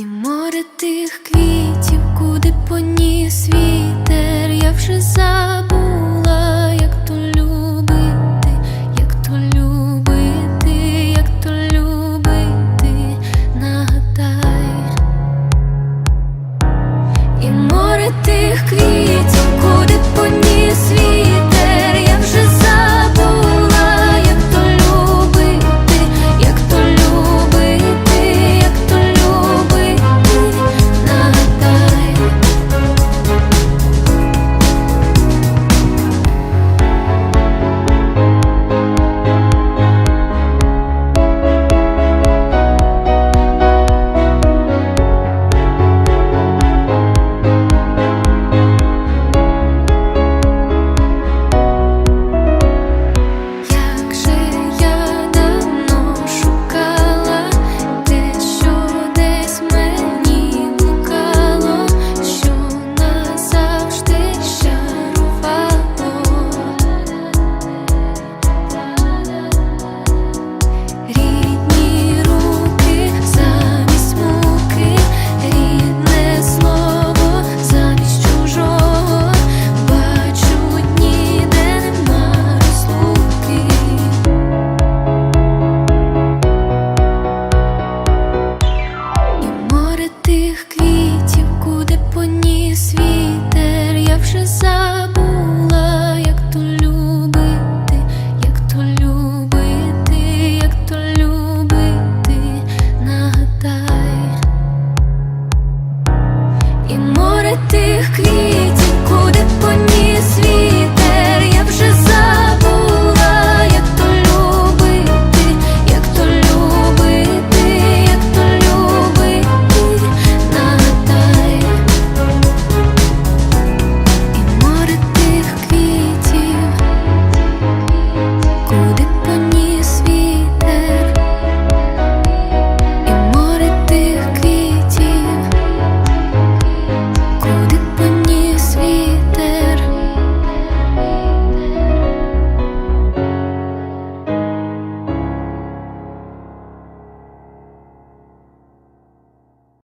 І море тих квітів, куди поніс вітер, притих квітів.